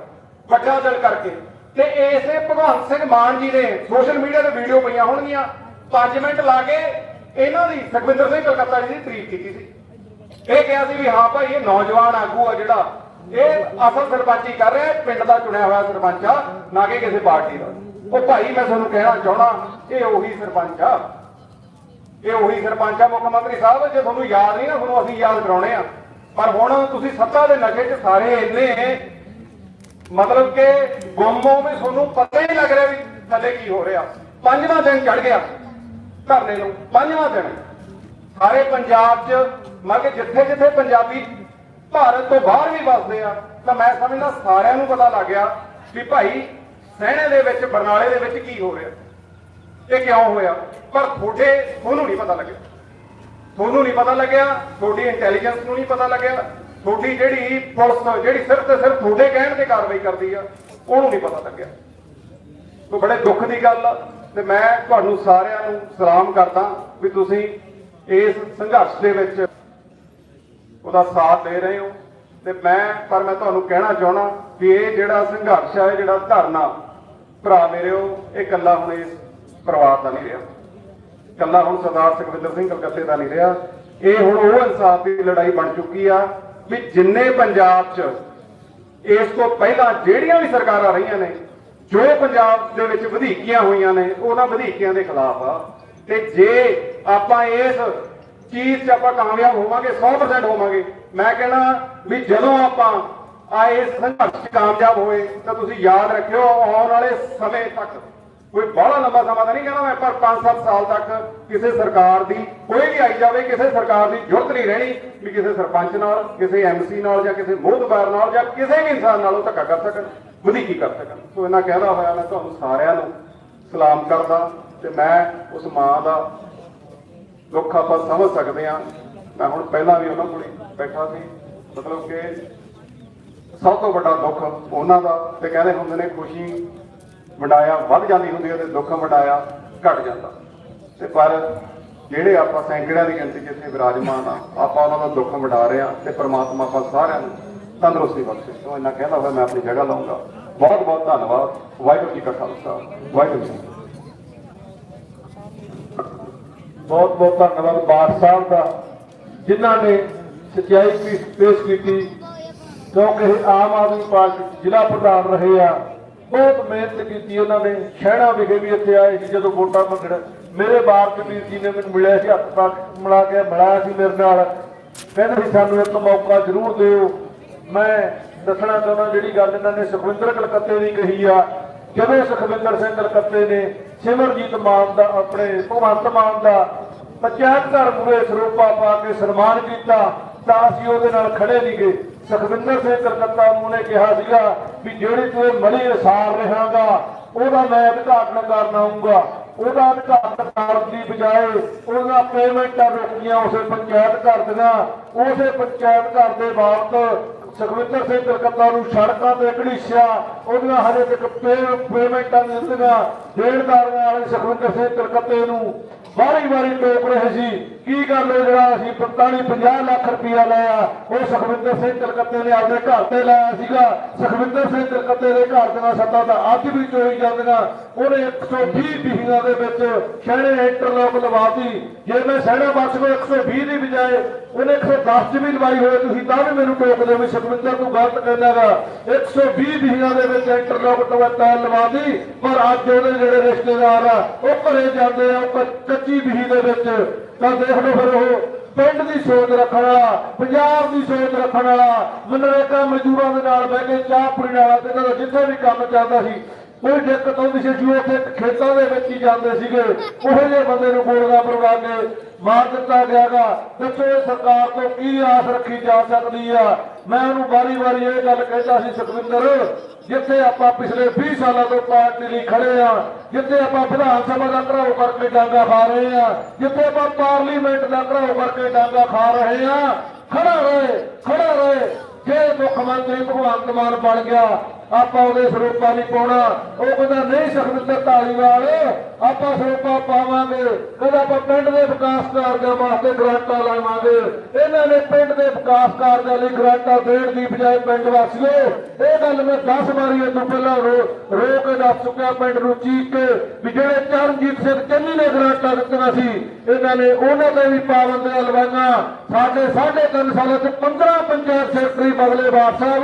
ਵੱਡਾ ਦਿਲ ਕਰਕੇ। ਤੇ ਇਸੇ ਭਗਵੰਤ ਸਿੰਘ ਮਾਨ ਜੀ ਨੇ ਸੋਸ਼ਲ ਮੀਡੀਆ ਤੇ ਵੀਡੀਓ ਪਈਆਂ ਹੋਣਗੀਆਂ। 5 ਮਿੰਟ ਲਾ ਕੇ ਇਹਨਾਂ ਦੀ ਸੁਖਵਿੰਦਰ ਸਿੰਘ ਕਲਕੱਤਾ ਜੀ ਦੀ ਤਾਰੀਫ ਕੀਤੀ ਸੀ। ਇਹ ਕਿਹਾ ਸੀ ਵੀ ਹਾਂ ਭਾਈ, ਇਹ ਨੌਜਵਾਨ ਆਗੂ ਆ ਜਿਹੜਾ, ਇਹ ਅਸਲ ਸਰਪੰਚੀ ਕਰ ਰਿਹਾ ਪਿੰਡ ਦਾ ਚੁਣਿਆ ਹੋਇਆ ਸਰਪੰਚ ਆ, ਨਾ ਕਿ ਕਿਸੇ ਪਾਰਟੀ ਦਾ। ਉਹ ਭਾਈ, ਮੈਂ ਤੁਹਾਨੂੰ ਕਹਿਣਾ ਚਾਹਣਾ ਇਹ ਉਹੀ ਸਰਪੰਚ ਆ। ਇਹ ਉਹੀ ਸਰਪੰਚ ਆ, ਮੁੱਖ ਮੰਤਰੀ ਸਾਹਿਬ, ਜੇ ਤੁਹਾਨੂੰ ਯਾਦ ਨਹੀਂ ਨਾ, ਤੁਹਾਨੂੰ ਅਸੀਂ ਯਾਦ ਕਰਾਉਣੇ ਆ। ਪਰ ਹੁਣ ਤੁਸੀਂ ਸੱਤਾ ਦੇ ਨਸ਼ੇ 'ਚ ਸਾਰੇ ਇੰਨੇ ਮਤਲਬ ਕਿ ਗੁੰਮ ਵੀ ਤੁਹਾਨੂੰ ਪਤਾ ਹੀ ਲੱਗ ਰਿਹਾ ਵੀ ਥੱਲੇ ਕੀ ਹੋ ਰਿਹਾ। ਪੰਜਵਾਂ ਦਿਨ ਚੜ ਗਿਆ ਧਰਨੇ ਨੂੰ, ਪੰਜਵਾਂ ਦਿਨ। ਸਾਰੇ ਪੰਜਾਬ 'ਚ, ਮੈਂ ਕਿ ਜਿੱਥੇ ਜਿੱਥੇ ਪੰਜਾਬੀ ਭਾਰਤ ਤੋਂ ਬਾਹਰ ਵੀ ਵੱਸਦੇ ਆ, ਤਾਂ ਮੈਂ ਸਮਝਦਾ ਸਾਰਿਆਂ ਨੂੰ ਪਤਾ ਲੱਗ ਗਿਆ ਵੀ ਭਾਈ ਸਹਿਣੇ ਦੇ ਵਿੱਚ, ਬਰਨਾਲੇ ਦੇ ਵਿੱਚ ਕੀ ਹੋ ਰਿਹਾ। ਇਹ ਕਿਉਂ ਹੋਇਆ? ਪਰ ਤੁਹਾਡੇ, ਤੁਹਾਨੂੰ ਨਹੀਂ ਪਤਾ ਲੱਗਿਆ। ਤੁਹਾਨੂੰ ਨਹੀਂ ਪਤਾ ਲੱਗਿਆ, ਤੁਹਾਡੀ ਇੰਟੈਲੀਜੈਂਸ ਨੂੰ ਨਹੀਂ ਪਤਾ ਲੱਗਿਆ। ਤੁਹਾਡੀ ਜਿਹੜੀ ਪੁਲਿਸ ਜਿਹੜੀ ਸਿਰਫ ਤੇ ਸਿਰਫ ਤੁਹਾਡੇ ਕਹਿਣ ਤੇ ਕਾਰਵਾਈ ਕਰਦੀ ਆ, ਉਹਨੂੰ ਨਹੀਂ ਪਤਾ ਲੱਗਿਆ। ਤੋ ਬੜੇ ਦੁੱਖ ਦੀ ਗੱਲ ਆ, ਤੇ ਮੈਂ ਤੁਹਾਨੂੰ ਸਾਰਿਆਂ ਨੂੰ ਸਲਾਮ ਕਰਦਾ ਵੀ ਤੁਸੀਂ ਇਸ ਸੰਘਰਸ਼ ਦੇ ਵਿੱਚ ਉਹਦਾ ਸਾਥ ਦੇ ਰਹੇ ਹੋ। ਤੇ ਮੈਂ ਪਰ ਮੈਂ ਤੁਹਾਨੂੰ ਕਹਿਣਾ ਚਾਹਣਾ ਵੀ ਇਹ ਜਿਹੜਾ ਸੰਘਰਸ਼ ਹੈ ਜਿਹੜਾ ਧਰਨਾ, ਭਰਾ ਮੇਰਿਓ ਇਹ ਇਕੱਲਾ ਹੁਣ ਇਸ ਪਰਿਵਾਰ ਦਾ ਨਹੀਂ ਰਿਹਾ। ਇਕੱਲਾ ਹੁਣ ਸਰਦਾਰ ਸੁਖਵਿੰਦਰ ਸਿੰਘ ਕਲਕੱਤੇ ਦਾ ਨਹੀਂ ਰਿਹਾ। ਇਹ ਹੁਣ ਉਹ ਇਨਸਾਫ ਦੀ ਲੜਾਈ ਬਣ ਚੁੱਕੀ ਆ ਵੀ ਜਿੰਨੇ ਪੰਜਾਬ 'ਚ ਇਸ ਤੋਂ ਪਹਿਲਾਂ ਜਿਹੜੀਆਂ ਵੀ ਸਰਕਾਰਾਂ ਰਹੀਆਂ ਨੇ, ਜੋ ਪੰਜਾਬ ਦੇ ਵਿੱਚ ਵਧੀਕੀਆਂ ਹੋਈਆਂ ਨੇ, ਉਹਨਾਂ ਵਧੀਕੀਆਂ ਦੇ ਖਿਲਾਫ ਆ। ਤੇ ਜੇ ਆਪਾਂ ਇਸ ਚੀਜ਼ 'ਚ ਆਪਾਂ ਕਾਮਯਾਬ ਹੋਵਾਂਗੇ 100% ਹੋਵਾਂਗੇ, ਮੈਂ ਕਹਿੰਦਾ ਵੀ ਜਦੋਂ ਆਪਾਂ ਆ ਇਸ ਸੰਘਰਸ਼ 'ਚ ਕਾਮਯਾਬ ਹੋਏ, ਤਾਂ ਤੁਸੀਂ ਯਾਦ ਰੱਖਿਓ, ਆਉਣ ਵਾਲੇ ਸਮੇਂ ਤੱਕ ਕੋਈ ਬੜਾ ਲੰਬਾ ਸਮਾਂ ਤਾਂ ਨਹੀਂ ਕਹਿੰਦਾ ਮੈਂ, ਪਰ 5-7 ਸਾਲ ਤੱਕ ਕਿਸੇ ਸਰਕਾਰ ਦੀ, ਕੋਈ ਵੀ ਆਈ ਜਾਵੇ, ਕਿਸੇ ਸਰਕਾਰ ਦੀ ਜ਼ਰੂਰਤ ਨਹੀਂ ਰਹਿਣੀ ਵੀ ਕਿਸੇ ਸਰਪੰਚ ਨਾਲ, ਕਿਸੇ ਐਮਸੀ ਨਾਲ ਜਾਂ ਕਿਸੇ ਮੋਹਤਬਾਰ ਨਾਲ ਜਾਂ ਕਿਸੇ ਵੀ ਇਨਸਾਨ ਨਾਲ ਉਹ ਧੱਕਾ ਕਰ ਸਕਣ, ਵਧੀਕੀ ਕਰ ਸਕਣ। ਸੋ ਇਹਨਾਂ ਕਹਿਦਾ ਹੋਇਆ ਮੈਂ ਤੁਹਾਨੂੰ ਸਾਰਿਆਂ ਨੂੰ, ਸਲਾਮ ਕਰਦਾ ਤੇ ਮੈਂ ਉਸ ਮਾਂ ਦਾ ਦੁੱਖ ਆਪਾਂ ਸਮਝ ਸਕਦੇ ਹਾਂ। ਮੈਂ ਹੁਣ ਪਹਿਲਾਂ ਵੀ ਉਹਨਾਂ ਕੋਲ ਬੈਠਾ ਸੀ, ਮਤਲਬ ਕਿ ਸਭ ਤੋਂ ਵੱਡਾ ਦੁੱਖ ਉਹਨਾਂ ਦਾ, ਤੇ ਕਹਿੰਦੇ ਹੁੰਦੇ ਨੇ ਖੁਸ਼ੀ ਵੰਡਾਇਆ, ਵੱਧ ਜਾਂਦੀ ਹੁੰਦੀ ਹੈ ਤੇ ਦੁੱਖ ਵੰਡਾਇਆ ਘਟ ਜਾਂਦਾ। ਤੇ ਪਰ ਜਿਹੜੇ ਆਪਾਂ ਸੈਂਕੜਿਆਂ ਦੀ ਗਿਣਤੀ 'ਚ ਇੱਥੇ ਵਿਰਾਜਮਾਨ ਆ, ਆਪਾਂ ਉਹਨਾਂ ਦਾ ਦੁੱਖ ਵਡਾ ਰਹੇ ਆ ਤੇ ਪ੍ਰਮਾਤਮਾ ਆਪਾਂ ਸਾਰਿਆਂ ਨੂੰ ਤੰਦਰੁਸਤੀ ਬਖਸ਼ੇ। ਸੋ ਇਹਨਾਂ ਕਹਿੰਦਾ ਹੋਇਆ, ਮੈਂ ਆਪਣੀ ਜਗ੍ਹਾ ਲਾਉਂਗਾ। ਬਹੁਤ ਬਹੁਤ ਧੰਨਵਾਦ। ਵਾਹਿਗੁਰੂ ਜੀ ਕਾ ਖਾਲਸਾ। ਵਾਹਿਗੁਰੂ ਜੀ ਬਹੁਤ ਬਹੁਤ ਧੰਨਵਾਦ ਬਾਦ ਸਾਹਿਬ ਦਾ, ਜਿਨ੍ਹਾਂ ਨੇ ਸਚਾਈ ਪੇਸ਼ ਕੀਤੀ। ਕਿਉਂਕਿ ਆਮ ਆਦਮੀ ਪਾਰਟੀ ਜ਼ਿਲ੍ਹਾ ਪ੍ਰਧਾਨ ਰਹੇ ਆ। ਬਹੁਤ ਮਿਹਨਤ ਕੀਤੀ ਉਹਨਾਂ ਨੇ ਸ਼ਹਿਣਾ ਵਿਖੇ ਵੀ ਇੱਥੇ ਆਏ ਸੀ ਜਦੋਂ ਵੋਟਾਂ ਮੰਗਣ। ਮੇਰੇ ਬਾਰ ਕਬੀਰ ਜੀ ਨੇ ਮੈਨੂੰ ਮਿਲਿਆ ਸੀ, ਹੱਥ ਪਾ ਮਿਲਾ ਕੇ ਮਿਲਾਇਆ ਸੀ ਮੇਰੇ ਨਾਲ। ਕਹਿੰਦੇ ਸੀ, ਸਾਨੂੰ ਇੱਕ ਮੌਕਾ ਜ਼ਰੂਰ ਦਿਓ। ਮੈਂ ਦੱਸਣਾ ਚਾਹੁੰਦਾ, ਜਿਹੜੀ ਗੱਲ ਇਹਨਾਂ ਨੇ ਸੁਖਵਿੰਦਰ ਕਲਕੱਤੇ ਦੀ ਕਹੀ ਆ ਜਦੋਂ ਸੁਖਵਿੰਦਰ ਸਿੰਘ ਕਲਕੱਤੇ ਨੇ ਸਿਮਰਜੀਤ ਮਾਨ ਦਾ, ਆਪਣੇ ਭਗਵੰਤ ਮਾਨ ਦਾ ਪੰਚਾਇਤ ਘਰ ਮੂਰੇ ਸਰੂਪਾ ਪਾ ਕੇ ਸਨਮਾਨ ਕੀਤਾ ਤਾਂ ਅਸੀਂ ਉਹਦੇ ਨਾਲ ਖੜੇ ਨਹੀਂ ਗਏ। ਸੁਖਵਿੰਦਰ ਸਿੰਘ ਕਲਕੱਤਾ ਨੂੰ ਨੇ ਕਿਹਾ ਸੀਗਾ ਵੀ ਜਿਹੜੀ ਤੂੰ ਮਲੀ ਰਸਾਲ ਰਹਾਗਾ, ਉਹਦਾ ਮੈਂ ਉਦਘਾਟਨ ਕਰਨ ਆਉਂਗਾ ਉਹਦਾ ਉਦਘਾਟਨ ਕਰਨ ਦੀ ਬਜਾਏ ਉਹਦਾ ਪੇਮੈਂਟਾਂ ਰੋਕੀਆਂ ਉਸੇ ਪੰਚਾਇਤ ਘਰ ਦੀਆਂ। ਉਸੇ ਪੰਚਾਇਤ ਘਰ ਦੇ ਬਾਬਤ ਸੁਖਵਿੰਦਰ ਸਿੰਘ ਕਲਕੱਤਾ ਨੂੰ ਸੜਕਾਂ ਤੇ ਘੜੀਸਿਆ ਉਹਦੀਆਂ ਹਰੇ ਤੱਕ ਪੇਮੈਂਟਾਂ ਦਿੱਤੀਆਂ। ਦੇਣਦਾਰੀਆਂ ਵਾਲੇ ਸੁਖਵਿੰਦਰ ਸਿੰਘ ਕਲਕੱਤੇ ਨੂੰ ਵਾਰੀ ਵਾਰੀ ਟੋਕ ਰਹੇ ਸੀ। ਕੀ ਕਰ ਲੋ ਜਿਹੜਾ ਅਸੀਂ 45 50 ਲੱਖ ਰੁਪਇਆ ਲਿਆ ਉਹ ਸੁਖਵਿੰਦਰ ਸਿੰਘ ਕਲਕੱਤੇ ਨੇ ਆਪਣੇ ਘਰ ਤੇ ਲਾਇਆ ਸੀਗਾ। ਸੁਖਵਿੰਦਰ ਸਿੰਘ ਕਲਕੱਤੇ ਦੇ ਘਰ ਦੀਆਂ ਸੱਤਾਂ ਤਾਂ ਅੱਜ ਵੀ ਚੋਈ ਜਾਂਦੀਆਂ। ਉਹਨੇ 120 ਬਿਹੀਆਂ ਦੇ ਵਿੱਚ ਸ਼ਹਿਰੇ ਇੰਟਰਲੋਕ ਲਵਾਤੀ। ਜੇ ਮੈਂ ਸਹਿਣਾ ਬੱਸ ਕੋ 120 ਦੀ ਬਜਾਏ ਉਹਨੇ 110 ਚ ਵੀ ਲਵਾਈ ਹੋਏ ਤੁਸੀਂ ਤਾਂ ਵੀ ਮੈਨੂੰ ਟੋਕਦੇ ਵੀ ਸੁਖਵਿੰਦਰ ਤੂੰ ਗਲਤ ਕਹਿੰਦਾਗਾ 120 ਬਿਹੀਆਂ ਦੇ ਵਿੱਚ ਇੰਟਰਲੋਕ ਟਵੈਟਾ ਲਵਾਤੀ ਪਰ ਅੱਜ ਉਹਦੇ ਜਿਹੜੇ ਰਿਸ਼ਤੇਦਾਰ ਆ, ਉਹ ਘਰੇ ਜਾਂਦੇ ਆ ਕੱਚੀ ਬਿਹੀ ਦੇ ਵਿੱਚ। ਤਾਂ ਦੇਖ ਲਓ ਫਿਰ ਉਹ ਪਿੰਡ ਦੀ ਸੋਚ ਰੱਖਣ ਵਾਲਾ, ਪੰਜਾਬ ਦੀ ਸੋਚ ਰੱਖਣ ਵਾਲਾ, ਮਨਰੇਗਾ ਮਜ਼ਦੂਰਾਂ ਦੇ ਨਾਲ ਬਹਿ ਕੇ ਚਾਹ ਪੀਣ ਵਾਲਾ ਤੇ ਇਹਨਾਂ ਦਾ ਜਿੱਥੇ ਵੀ ਕੰਮ ਚੱਲਦਾ ਸੀ ਕੋਈ ਦਿੱਕਤ ਆਉਂਦੀ ਸੀ ਜੀ ਉੱਥੇ ਖੇਤਾਂ ਦੇ ਵਿੱਚ ਹੀ ਜਾਂਦੇ ਸੀਗੇ। ਉਹੋ ਜਿਹੇ ਬੰਦੇ ਨੂੰ ਗੋਲੀਆਂ ਪਰਵਾ ਕੇ ਮਾਰ ਦਿੱਤਾ ਗਿਆਗਾ। ਦੱਸੋ ਸਰਕਾਰ ਤੋਂ ਕੀ ਆਸ ਰੱਖੀ ਜਾ ਸਕਦੀ ਆ? ਮੈਂ ਉਹਨੂੰ ਵਾਰੀ-ਵਾਰੀ ਇਹ ਗੱਲ ਕਹਿੰਦਾ ਸੀ, ਸੁਖਵਿੰਦਰ, ਜਿੱਥੇ ਆਪਾਂ ਪਿਛਲੇ 20 ਸਾਲਾਂ ਤੋਂ ਪਾਰਟੀ ਲਈ ਖੜੇ ਆ, ਜਿੱਥੇ ਆਪਾਂ ਵਿਧਾਨ ਸਭਾ ਦਾ ਘਰਾਓ ਕਰਕੇ ਡਾਂਗਾ ਖਾ ਰਹੇ ਆ, ਜਿੱਥੇ ਆਪਾਂ ਪਾਰਲੀਮੈਂਟ ਦਾ ਘਰਾਓ ਕਰਕੇ ਡਾਂਗਾ ਖਾ ਰਹੇ ਆ, ਖੜਾ ਰਹੇ ਖੜਾ ਰਹੇ। ਜੇ ਮੁੱਖ ਮੰਤਰੀ ਭਗਵੰਤ ਮਾਨ ਬਣ ਗਿਆ ਆਪਾਂ ਉਹਦੇ ਸਰੂਪਾ ਨਹੀਂ ਪਾਉਣਾ। ਉਹ ਕਹਿੰਦਾ, ਨਹੀਂ ਸੁਖਵਿੰਦਰ ਢਾਲੀਵਾਲ ਆਪਾਂ ਸਰੂਪਾ ਪਾਵਾਂਗੇ। ਕਹਿੰਦਾ, ਆਪਾਂ ਪਿੰਡ ਦੇ ਵਿਕਾਸ ਕਾਰਜਾਂ ਵਾਸਤੇ ਗ੍ਰਾਂਟਾਂ ਲਾਵਾਂਗੇ। ਇਹਨਾਂ ਨੇ ਪਿੰਡ ਦੇ ਵਿਕਾਸ ਕਾਰਜਾਂ ਲਈ ਗ੍ਰਾਂਟਾਂ ਦੇਣ ਦੀ ਬਜਾਏ ਪਿੰਡ ਵਾਸੀਓ, ਇਹ ਗੱਲ ਮੈਂ 10 ਵਾਰੀ ਇਹ ਤੋਂ ਪਹਿਲਾਂ ਰੋ ਰੋ ਕੇ ਦੱਸ ਚੁੱਕਿਆ ਪਿੰਡ ਨੂੰ ਚੀਕ ਕੇ ਵੀ ਜਿਹੜੇ ਚਰਨਜੀਤ ਸਿੰਘ ਚੰਨੀ ਨੇ ਗ੍ਰਾਂਟਾਂ ਦਿੱਤੀਆਂ ਸੀ, ਇਹਨਾਂ ਨੇ ਉਹਨਾਂ ਤੇ ਵੀ ਪਾਬੰਦੀਆਂ ਲਵਾਈਆਂ ਸਾਡੇ ਸਾਢੇ ਤਿੰਨ ਸਾਲਾਂ ਚ 15 ਪੰਚਾਇਤ ਸੈਕਟਰੀ ਬਦਲੇ ਬਾਦ ਸਾਹਿਬ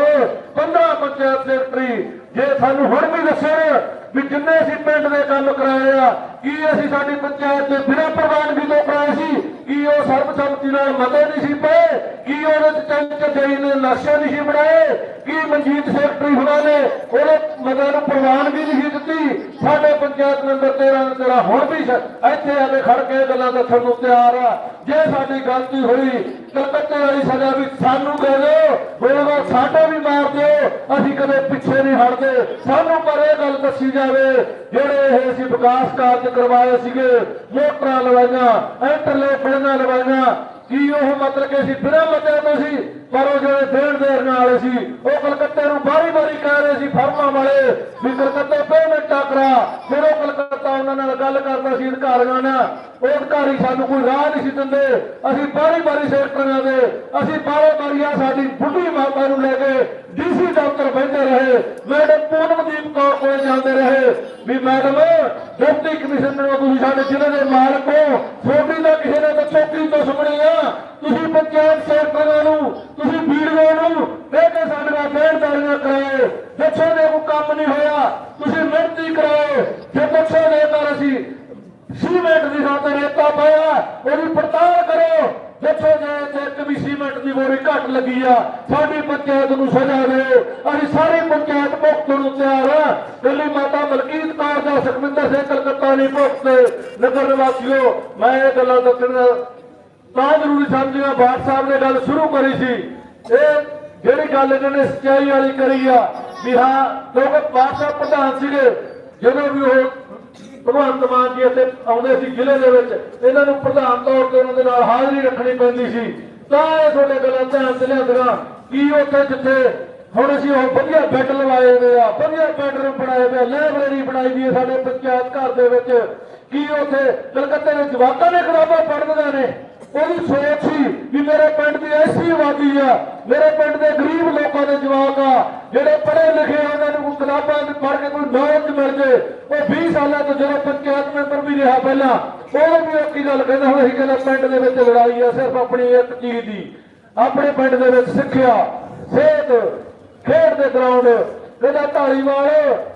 15 ਪੰਚਾਇਤ ਸੈਕਟਰੀ ਜੇ ਸਾਨੂੰ ਹੁਣ ਵੀ ਦੱਸਣ ਵੀ ਜਿੰਨੇ ਅਸੀਂ ਪਿੰਡ ਦੇ ਕੰਮ ਕਰਾਏ ਆ ਕੀ ਅਸੀਂ ਸਾਡੀ ਪੰਚਾਇਤ ਦੇ ਬਿਨਾਂ ਪ੍ਰਵਾਨਗੀ ਤੋਂ ਕਰਾਏ ਸੀ? ਕੀ ਉਹ ਸਰਬਸੰਮਤੀ ਨਾਲ ਮਤੇ ਨਹੀਂ ਸੀ ਪਏ? ਕੀ ਉਹਦੇ ਚ ਚੰਚ ਜਈ ਨੇ ਨਕਸ਼ੇ ਨਹੀਂ ਸੀ ਬਣਾਏ? ਕੀ ਮਨਜੀਤ ਸੈਕਟਰੀ ਹੁਣਾਂ ਨੇ ਉਹਦੇ ਮਤੇ ਨੂੰ ਪ੍ਰਵਾਨਗੀ ਨਹੀਂ ਸੀ ਦਿੱਤੀ? ਸਾਡੇ ਪੰਚਾਇਤ ਮੈਂਬਰ 13 ਦੇ ਤੇਰਾ ਹੁਣ ਵੀ ਇੱਥੇ ਆ ਕੇ ਖੜ ਕੇ ਇਹ ਗੱਲਾਂ ਦੱਸਣ ਨੂੰ ਤਿਆਰ ਆ। ਜੇ ਸਾਡੀ ਗਲਤੀ ਹੋਈ, ਕਲਕੱਤੇ ਵਾਲੀ ਸਜ਼ਾ ਵੀ ਸਾਨੂੰ ਦੇ ਦਿਓ। ਹੋਏਗਾ ਸਾਡੇ ਵੀ ਮਾਰ ਦਿਓ। ਅਸੀਂ ਕਦੇ ਪਿੱਛੇ ਨਹੀਂ ਹਟਦੇ। ਸਾਨੂੰ ਪਰ ਇਹ ਗੱਲ ਦੱਸੀ ਜਾਵੇ, ਜਿਹੜੇ ਇਹ ਅਸੀਂ ਵਿਕਾਸ ਕਾਰਜ ਕਰਵਾਏ ਸੀਗੇ। ਮੋਟਰਾਂ ਲਵਾਈਆਂ ਇੰਟਰਲੋਕ ਫਿਲਮਾਂ ਲਵਾਈਆਂ। ਕੀ ਉਹ ਮਤਲਬ ਕਿ ਅਸੀਂ ਬਿਨਾਂ ਮਤੇ ਤੋਂ ਸੀ, ਪਰ ਉਹ ਜਿਹੜੇ ਦੇਣ ਦੇਣ ਵਾਲੇ ਸੀ, ਉਹ ਕਲਕੱਤੇ ਨੂੰ ਬਾਰੀ ਬਾਰੀ ਕਹਿ ਰਹੇ ਸੀ ਫਰਮਾਂ ਵਾਲੇ ਵੀ ਕਲਕੱਤੇ ਪੇਮੈਂਟ ਟਾਕਰਾ ਫਿਰ ਉਹ ਕਲਕੱਤਾ ਉਹਨਾਂ ਨਾਲ ਗੱਲ ਕਰਦਾ ਸੀ, ਅਧਿਕਾਰੀਆਂ ਨਾਲ। ਉਹ ਅਧਿਕਾਰੀ ਸਾਨੂੰ ਕੋਈ ਰਾਹ ਨਹੀਂ ਸੀ ਦਿੰਦੇ। ਅਸੀਂ ਬਾਰੀ ਬਾਰੀ ਸੈਕਟਰੀਆਂ ਦੇ, ਅਸੀਂ ਬਾਰੇ ਬਾਰੀਆਂ ਸਾਡੀ ਬੁੱਢੀ ਮਾਤਾ ਨੂੰ ਲੈ ਕੇ ਡੀਸੀ ਦਫ਼ਤਰ ਬੈਠੇ ਰਹੇ, ਮੈਡਮ ਪੂਨਮਦੀਪ ਕੌਰ ਕੋਲ ਜਾਂਦੇ ਰਹੇ, ਵੀ ਮੈਡਮ, ਡਿਪਟੀ ਕਮਿਸ਼ਨਰ ਨੂੰ ਤੁਸੀਂ ਸਾਡੇ ਜ਼ਿਲ੍ਹੇ ਦੇ ਮਾਲਕ ਹੋ ਛੋਟੀ ਦਾ ਕਿਸੇ ਨੇ ਦੱਸੋ ਦੁਸ਼ਮਣੀ ਆ। ਤੁਸੀਂ ਪੰਚਾਇਤ ਸੈਕਟਰੀਆਂ ਨੂੰ, ਤੁਸੀਂ ਵੀਡੀਓ ਨੂੰ ਕਹਿ ਕੇ ਸਾਡੇ ਨਾਲ ਬੇੜਦਾਰੀਆਂ ਕਰਾਏ ਦੱਸੋ ਦੇ ਕੋਈ ਕੰਮ ਨਹੀਂ ਹੋਇਆ, ਤੁਸੀਂ ਮਿਹਨਤੀ ਕਰਾਏ, ਜੇ ਦੱਸੋ ਦੇ ਤਾਂ ਅਸੀਂ ਸੀਮੈਂਟ ਦੀ ਥਾਂ ਰੇਤਾ ਪਾਇਆ, ਉਹਦੀ ਪੜਤਾਲ ਕਰੋ। ਦੇਖੋ ਜੇ ਇੱਥੇ ਇੱਕ ਦੀ ਬੋਰੀ ਘੱਟ ਲੱਗੀ ਆ, ਸਾਡੀ ਪੰਚਾਇਤ ਨੂੰ ਸਜ਼ਾ ਦਿਓ। ਅਸੀਂ ਸਾਰੀ ਪੰਚਾਇਤ ਮੁਕਤ ਨੂੰ ਤਿਆਰ ਆ। ਦਿੱਲੀ ਮਾਤਾ ਮਲਕੀਤ ਕੌਰ ਦਾ ਸੁਖਵਿੰਦਰ ਸਿੰਘ ਕਲਕੱਤਾ ਨਹੀਂ ਮੁਕਤ ਨਗਰ ਨਿਵਾਸੀਓ, ਮੈਂ ਇਹ ਗੱਲਾਂ ਦੱਸਣੀਆਂ ਤਾਂ ਜ਼ਰੂਰੀ ਸਮਝਿਆ ਬਾਟ ਸਾਹਿਬ ਨੇ ਗੱਲ ਸ਼ੁਰੂ ਕਰੀ ਸੀ। ਇਹ ਜਿਹੜੀ ਗੱਲ ਇਹਨਾਂ ਨੇ ਸੱਚਾਈ ਵਾਲੀ ਕਰੀ ਆ, ਵੀ ਹਾਂ ਕਿਉਂਕਿ ਬਾਟ ਸਾਹਿਬ ਪ੍ਰਧਾਨ ਸੀਗੇ, ਜਦੋਂ ਵੀ ਉਹ ਭਗਵੰਤ ਮਾਨ ਜੀ ਇੱਥੇ ਆਉਂਦੇ ਸੀ ਜ਼ਿਲ੍ਹੇ ਦੇ ਵਿੱਚ, ਇਹਨਾਂ ਨੂੰ ਪ੍ਰਧਾਨ ਤੌਰ ਤੇ ਉਹਨਾਂ ਦੇ ਨਾਲ ਹਾਜ਼ਰੀ ਰੱਖਣੀ ਪੈਂਦੀ ਸੀ। ਤਾਂ ਇਹ ਤੁਹਾਡੇ ਗੱਲਾਂ ਧਿਆਨ ਚ ਲਿਆਂਦੀਆਂ, ਕੀ ਉੱਥੇ ਜਿੱਥੇ ਹੁਣ ਅਸੀਂ ਉਹ ਵਧੀਆ ਬੈੱਡ ਲਵਾਏ ਹੋਏ ਆ, ਵਧੀਆ ਬੈਡਰੂਮ ਬਣਾਏ ਹੋਏ ਆ ਲਾਇਬ੍ਰੇਰੀ ਬਣਾਈ ਦੀ ਹੈ ਸਾਡੇ ਪੰਚਾਇਤ ਘਰ ਦੇ ਵਿੱਚ, ਕੀ ਉੱਥੇ ਕਲਕੱਤੇ ਦੇ ਜਵਾਕਾਂ ਨੇ ਕਿਤਾਬਾਂ ਪੜ੍ਹਦੀਆਂ ਨੇ? ਉਹਦੀ ਸੋਚ ਸੀ ਵੀ ਮੇਰੇ ਪਿੰਡ ਦੀ ਐਸੀ ਆਬਾਦੀ ਆ ਮੇਰੇ ਪਿੰਡ ਦੇ ਗਰੀਬ ਲੋਕਾਂ ਦੇ ਜਵਾਕ ਆ ਜਿਹੜੇ ਪੜ੍ਹੇ ਲਿਖੇ ਆ, ਉਹਨਾਂ ਨੂੰ ਕੋਈ ਕਿਤਾਬਾਂ ਦੇ ਪੜ੍ਹ ਕੇ ਕੋਈ ਨੌਲੇਜ ਮਿਲ ਜੇ। ਉਹ 20 ਸਾਲਾਂ ਤੋਂ ਜਦੋਂ ਪੰਚਾਇਤ ਮੈਂਬਰ ਵੀ ਰਿਹਾ ਪਹਿਲਾਂ ਉਹ ਵੀ ਉਹ ਕੀ ਗੱਲ ਕਹਿੰਦਾ ਹੁਣ ਅਸੀਂ ਕਹਿੰਦਾ ਪਿੰਡ ਦੇ ਵਿੱਚ ਲੜਾਈ ਆ ਸਿਰਫ ਆਪਣੀ ਇੱਕ ਚੀਜ਼ ਦੀ ਆਪਣੇ ਪਿੰਡ ਦੇ ਵਿੱਚ ਸਿੱਖਿਆ ਸਿਹਤ ਖੇਡ ਦੇ ਗਰਾਊਂਡ ਕਹਿੰਦਾ ਢਾਲੀਵਾਲ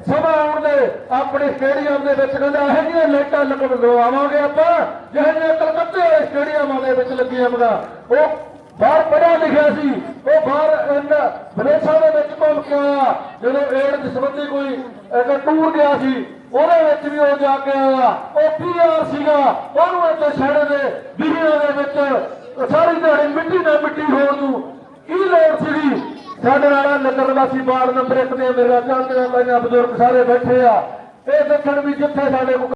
ਸਭਾ ਆਉਣ ਦੇ ਆਪਣੇ ਸਟੇਡੀਅਮ ਦੇ ਵਿੱਚ ਕਹਿੰਦਾ, ਇਹੋ ਜਿਹੀਆਂ ਲਾਈਟਾਂ ਲਗਵਾਵਾਂਗੇ ਆਪਾਂ। ਜਿਹੋ ਕਲਕੱਤੇ ਵਾਲੇ ਸਟੇਡੀਅਮਾਂ ਦੇ ਵਿੱਚ ਲੱਗੀਆਂ ਮਗਾ ਉਹ ਬਾਹਰ ਪੜਿਆ ਲਿਖਿਆ ਸੀ। ਉਹ ਬਾਹਰ ਇਹਨਾਂ ਵਿਦੇਸ਼ਾਂ ਦੇ ਵਿੱਚ ਘੁੰਮ ਕੇ ਆਇਆ। ਜਦੋਂ ਏਡਜ਼ ਸੰਬੰਧੀ ਕੋਈ ਇੱਕ ਟੂਰ ਗਿਆ ਸੀ, ਉਹਦੇ ਵਿੱਚ ਵੀ ਉਹ ਜਾ ਕੇ ਆਇਆ। ਉਹ ਪੀਆਰ ਸੀਗਾ। ਉਹਨੂੰ ਇੱਥੇ ਛੱਡ ਦੇ ਵੀਡੀਓ ਦੇ ਵਿੱਚ ਸਾਰੀ ਦਿਹਾੜੀ ਮਿੱਟੀ ਨਾਲ ਮਿੱਟੀ ਹੋਣ ਨੂੰ ਕੀ ਲੋੜ ਸੀਗੀ? ਸਾਡੇ ਨਾਲ ਨਗਰ ਵਾਸੀ ਵਾਰਡ ਨੰਬਰ 1 ਦੇ ਮੇਰਾ ਚਾਚੇ ਬਾਈਆਂ ਬਜ਼ੁਰਗ ਸਾਰੇ ਬੈਠੇ ਆ। ਇਹ ਦੱਸਣ ਵੀ ਜਿੱਥੇ ਸਾਡੇ